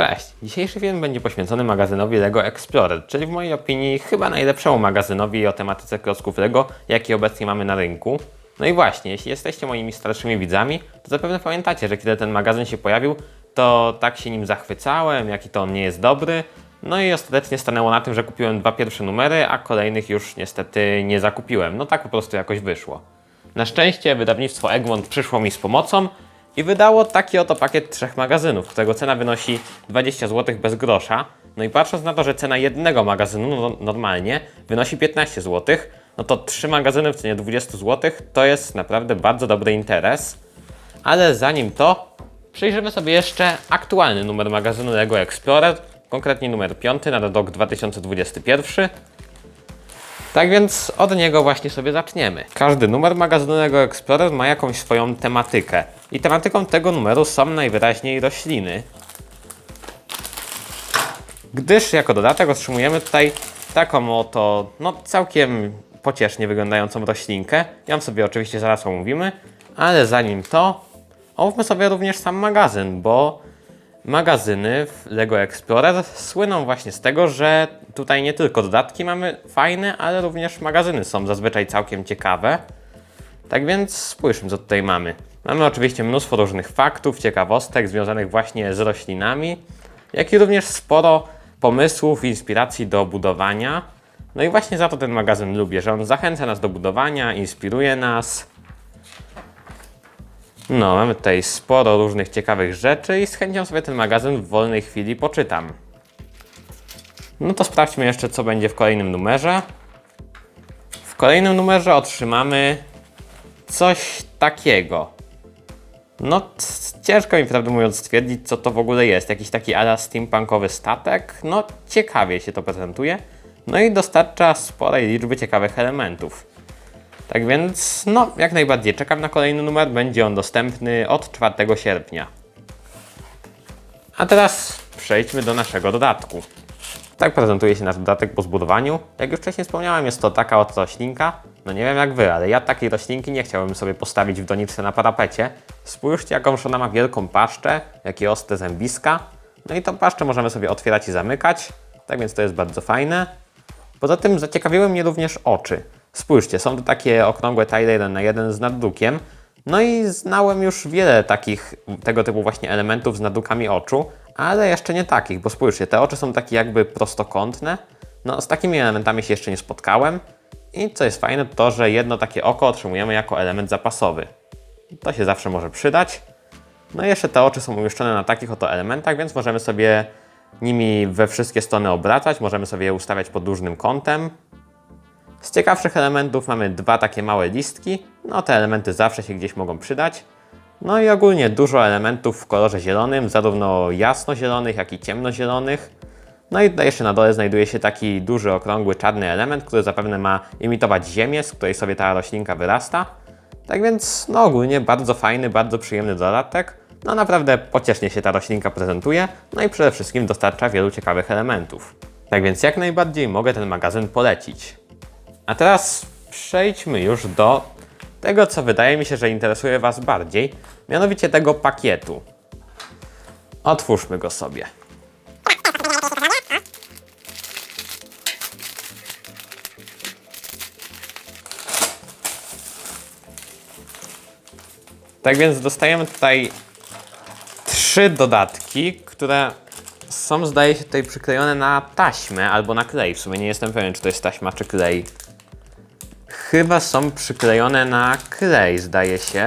Cześć! Dzisiejszy film będzie poświęcony magazynowi LEGO Explorer, czyli w mojej opinii chyba najlepszemu magazynowi o tematyce klocków LEGO, jaki obecnie mamy na rynku. No i właśnie, jeśli jesteście moimi starszymi widzami, to zapewne pamiętacie, że kiedy ten magazyn się pojawił, to tak się nim zachwycałem, jaki to on nie jest dobry. No i ostatecznie stanęło na tym, że kupiłem dwa pierwsze numery, a kolejnych już niestety nie zakupiłem. No tak po prostu jakoś wyszło. Na szczęście wydawnictwo Egmont przyszło mi z pomocą i wydało taki oto pakiet trzech magazynów, którego cena wynosi 20 zł bez grosza. No i patrząc na to, że cena jednego magazynu no, normalnie wynosi 15 zł, no to trzy magazyny w cenie 20 zł to jest naprawdę bardzo dobry interes. Ale zanim to, przyjrzymy sobie jeszcze aktualny numer magazynu LEGO Explorer, konkretnie numer 5 na rok 2021. Tak więc od niego właśnie sobie zaczniemy. Każdy numer magazynu LEGO Explorer ma jakąś swoją tematykę. I tematyką tego numeru są najwyraźniej rośliny. Gdyż jako dodatek otrzymujemy tutaj taką oto, no całkiem pociesznie wyglądającą roślinkę. Ją sobie oczywiście zaraz omówimy, ale zanim to, omówmy sobie również sam magazyn, bo magazyny w LEGO Explorer słyną właśnie z tego, że tutaj nie tylko dodatki mamy fajne, ale również magazyny są zazwyczaj całkiem ciekawe. Tak więc spójrzmy, co tutaj mamy. Mamy oczywiście mnóstwo różnych faktów, ciekawostek związanych właśnie z roślinami, jak i również sporo pomysłów, inspiracji do budowania. No i właśnie za to ten magazyn lubię, że on zachęca nas do budowania, inspiruje nas. No, mamy tutaj sporo różnych ciekawych rzeczy i z chęcią sobie ten magazyn w wolnej chwili poczytam. No to sprawdźmy jeszcze, co będzie w kolejnym numerze. W kolejnym numerze otrzymamy coś takiego. No, ciężko mi prawdę mówiąc stwierdzić, co to w ogóle jest. Jakiś taki ala steampunkowy statek. No, ciekawie się to prezentuje. No i dostarcza sporej liczby ciekawych elementów. Tak więc, no, jak najbardziej czekam na kolejny numer. Będzie on dostępny od 4 sierpnia. A teraz przejdźmy do naszego dodatku. Tak prezentuje się nasz dodatek po zbudowaniu. Jak już wcześniej wspomniałem, jest to taka oto roślinka. No nie wiem jak wy, ale ja takiej roślinki nie chciałbym sobie postawić w doniczce na parapecie. Spójrzcie, jakąż ona ma wielką paszczę, jakie ostre zębiska. No i tą paszczę możemy sobie otwierać i zamykać. Tak więc to jest bardzo fajne. Poza tym zaciekawiły mnie również oczy. Spójrzcie, są to takie okrągłe tile 1 na 1 z naddrukiem. No i znałem już wiele takich, tego typu właśnie elementów z naddrukami oczu, ale jeszcze nie takich, bo spójrzcie, te oczy są takie jakby prostokątne. No z takimi elementami się jeszcze nie spotkałem. I co jest fajne, to że jedno takie oko otrzymujemy jako element zapasowy. To się zawsze może przydać. No i jeszcze te oczy są umieszczone na takich oto elementach, więc możemy sobie nimi we wszystkie strony obracać, możemy sobie je ustawiać pod różnym kątem. Z ciekawszych elementów mamy dwa takie małe listki. No te elementy zawsze się gdzieś mogą przydać. No i ogólnie dużo elementów w kolorze zielonym, zarówno jasno-zielonych, jak i ciemnozielonych. No i tutaj jeszcze na dole znajduje się taki duży, okrągły, czarny element, który zapewne ma imitować ziemię, z której sobie ta roślinka wyrasta. Tak więc, no ogólnie bardzo fajny, bardzo przyjemny dodatek. No naprawdę pociesznie się ta roślinka prezentuje, no i przede wszystkim dostarcza wielu ciekawych elementów. Tak więc jak najbardziej mogę ten magazyn polecić. A teraz przejdźmy już do tego, co wydaje mi się, że interesuje Was bardziej, mianowicie tego pakietu. Otwórzmy go sobie. Tak więc dostajemy tutaj trzy dodatki, które są zdaje się tutaj przyklejone na taśmę albo na klej. W sumie nie jestem pewien, czy to jest taśma czy klej. Chyba są przyklejone na klej, zdaje się.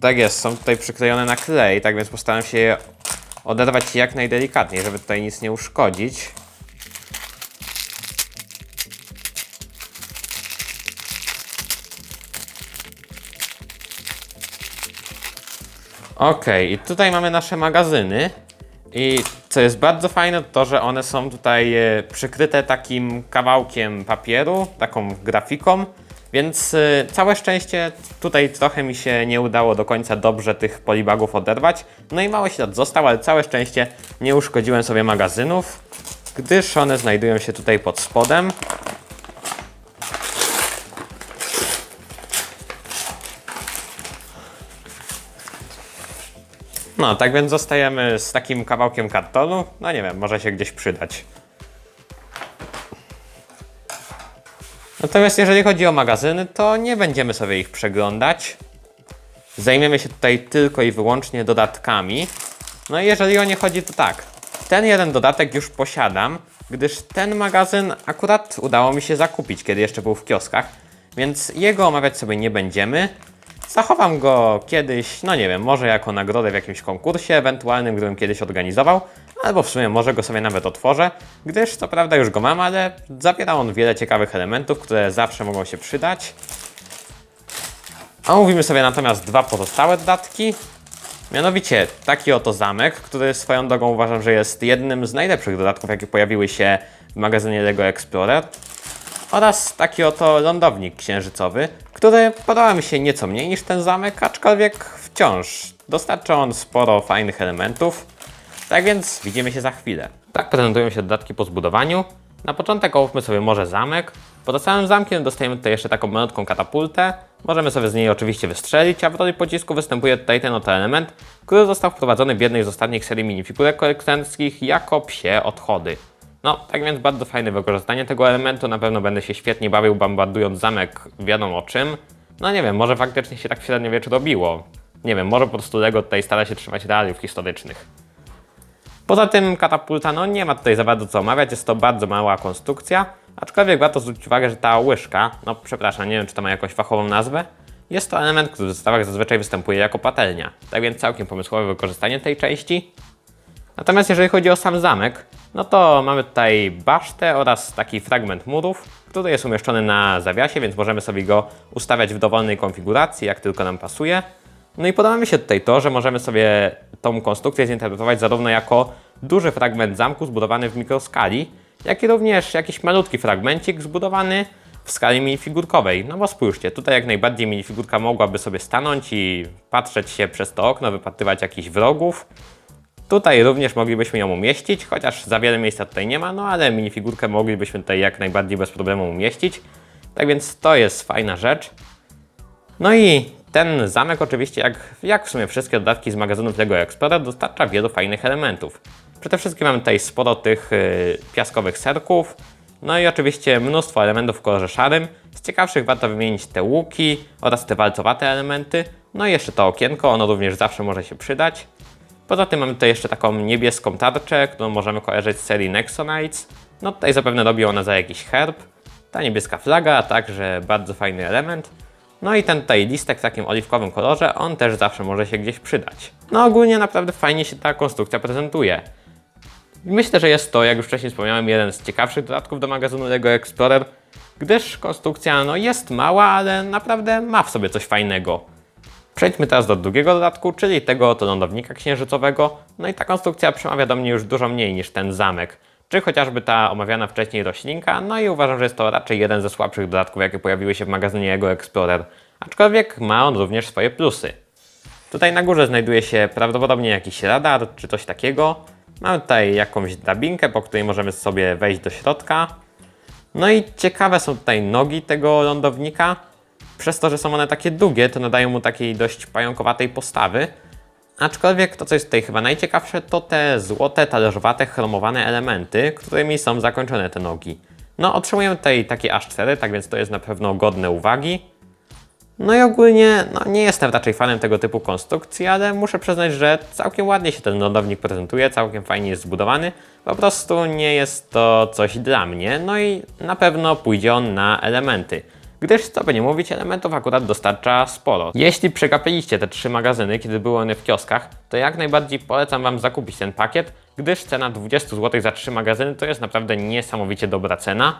Tak jest, są tutaj przyklejone na klej, tak więc postaram się je oderwać jak najdelikatniej, żeby tutaj nic nie uszkodzić. Okej, i tutaj mamy nasze magazyny. I co jest bardzo fajne, to że one są tutaj e, przykryte takim kawałkiem papieru, taką grafiką. Więc e, całe szczęście tutaj trochę mi się nie udało do końca dobrze tych polibagów oderwać. No i mały ślad został, ale całe szczęście nie uszkodziłem sobie magazynów, gdyż one znajdują się tutaj pod spodem. No, tak więc zostajemy z takim kawałkiem kartonu. No nie wiem, może się gdzieś przydać. Natomiast jeżeli chodzi o magazyny, to nie będziemy sobie ich przeglądać. Zajmiemy się tutaj tylko i wyłącznie dodatkami. No i jeżeli o nie chodzi, to tak. Ten jeden dodatek już posiadam, gdyż ten magazyn akurat udało mi się zakupić, kiedy jeszcze był w kioskach, więc jego omawiać sobie nie będziemy. Zachowam go kiedyś, no nie wiem, może jako nagrodę w jakimś konkursie ewentualnym, gdybym kiedyś organizował, albo w sumie może go sobie nawet otworzę, gdyż co prawda już go mam, ale zawiera on wiele ciekawych elementów, które zawsze mogą się przydać. Omówimy sobie natomiast dwa pozostałe dodatki. Mianowicie taki oto zamek, który swoją drogą uważam, że jest jednym z najlepszych dodatków, jakie pojawiły się w magazynie LEGO Explorer. Oraz taki oto lądownik księżycowy, który podoba mi się nieco mniej niż ten zamek, aczkolwiek wciąż dostarcza on sporo fajnych elementów. Tak więc widzimy się za chwilę. Tak prezentują się dodatki po zbudowaniu. Na początek omówmy sobie może zamek. Poza samym zamkiem dostajemy tutaj jeszcze taką malutką katapultę. Możemy sobie z niej oczywiście wystrzelić, a w roli pocisku występuje tutaj ten oto element, który został wprowadzony w jednej z ostatnich serii minifigurek kolekcjonerskich jako psie odchody. No, tak więc bardzo fajne wykorzystanie tego elementu. Na pewno będę się świetnie bawił bombardując zamek wiadomo czym. No nie wiem, może faktycznie się tak w średniowieczu robiło. Nie wiem, może po prostu Lego tutaj stara się trzymać realiów historycznych. Poza tym katapulta, no nie ma tutaj za bardzo co omawiać, jest to bardzo mała konstrukcja, aczkolwiek warto zwrócić uwagę, że ta łyżka, no przepraszam, nie wiem czy to ma jakąś fachową nazwę, jest to element, który w zestawach zazwyczaj występuje jako patelnia, tak więc całkiem pomysłowe wykorzystanie tej części. Natomiast jeżeli chodzi o sam zamek, no to mamy tutaj basztę oraz taki fragment murów, który jest umieszczony na zawiasie, więc możemy sobie go ustawiać w dowolnej konfiguracji, jak tylko nam pasuje. No i podoba mi się tutaj to, że możemy sobie tą konstrukcję zinterpretować zarówno jako duży fragment zamku zbudowany w mikroskali, jak i również jakiś malutki fragmencik zbudowany w skali minifigurkowej. No bo spójrzcie, tutaj jak najbardziej minifigurka mogłaby sobie stanąć i patrzeć się przez to okno, wypatrywać jakichś wrogów. Tutaj również moglibyśmy ją umieścić, chociaż za wiele miejsca tutaj nie ma, no ale minifigurkę moglibyśmy tutaj jak najbardziej bez problemu umieścić. Tak więc to jest fajna rzecz. No i ten zamek oczywiście, jak, jak w sumie wszystkie dodatki z magazynów LEGO Explorer, dostarcza wielu fajnych elementów. Przede wszystkim mamy tutaj sporo tych y, piaskowych serków, no i oczywiście mnóstwo elementów w kolorze szarym. Z ciekawszych warto wymienić te łuki oraz te walcowate elementy. No i jeszcze to okienko, ono również zawsze może się przydać. Poza tym mamy tutaj jeszcze taką niebieską tarczę, którą możemy kojarzyć z serii Nexonites. No tutaj zapewne robi ona za jakiś herb. Ta niebieska flaga, także bardzo fajny element. No i ten tutaj listek w takim oliwkowym kolorze, on też zawsze może się gdzieś przydać. No ogólnie naprawdę fajnie się ta konstrukcja prezentuje. Myślę, że jest to, jak już wcześniej wspomniałem, jeden z ciekawszych dodatków do magazynu LEGO Explorer, gdyż konstrukcja no, jest mała, ale naprawdę ma w sobie coś fajnego. Przejdźmy teraz do drugiego dodatku, czyli tego oto lądownika księżycowego. No i ta konstrukcja przemawia do mnie już dużo mniej niż ten zamek, czy chociażby ta omawiana wcześniej roślinka. No i uważam, że jest to raczej jeden ze słabszych dodatków, jakie pojawiły się w magazynie LEGO Explorer. Aczkolwiek ma on również swoje plusy. Tutaj na górze znajduje się prawdopodobnie jakiś radar czy coś takiego. Mamy tutaj jakąś drabinkę, po której możemy sobie wejść do środka. No i ciekawe są tutaj nogi tego lądownika. Przez to, że są one takie długie, to nadają mu takiej dość pająkowatej postawy. Aczkolwiek to, co jest tutaj chyba najciekawsze, to te złote, talerzowate, chromowane elementy, którymi są zakończone te nogi. No, otrzymujemy tutaj takie aż 4, tak więc to jest na pewno godne uwagi. No i ogólnie no, nie jestem raczej fanem tego typu konstrukcji, ale muszę przyznać, że całkiem ładnie się ten lądownik prezentuje, całkiem fajnie jest zbudowany. Po prostu nie jest to coś dla mnie, no i na pewno pójdzie on na elementy. Gdyż, co by nie mówić, elementów akurat dostarcza sporo. Jeśli przegapiliście te trzy magazyny, kiedy były one w kioskach, to jak najbardziej polecam Wam zakupić ten pakiet, gdyż cena 20 zł za trzy magazyny to jest naprawdę niesamowicie dobra cena.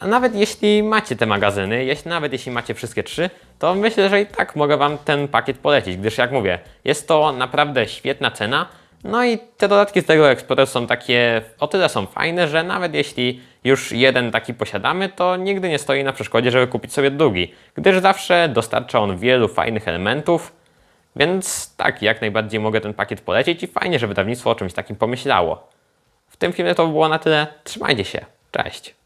A nawet jeśli macie te magazyny, jeśli, nawet jeśli macie wszystkie trzy, to myślę, że i tak mogę Wam ten pakiet polecić, gdyż jak mówię, jest to naprawdę świetna cena. No i te dodatki z tego Explorer są takie, o tyle są fajne, że nawet jeśli już jeden taki posiadamy, to nigdy nie stoi na przeszkodzie, żeby kupić sobie drugi, gdyż zawsze dostarcza on wielu fajnych elementów, więc tak, jak najbardziej mogę ten pakiet polecić i fajnie, że wydawnictwo o czymś takim pomyślało. W tym filmie to by było na tyle. Trzymajcie się. Cześć.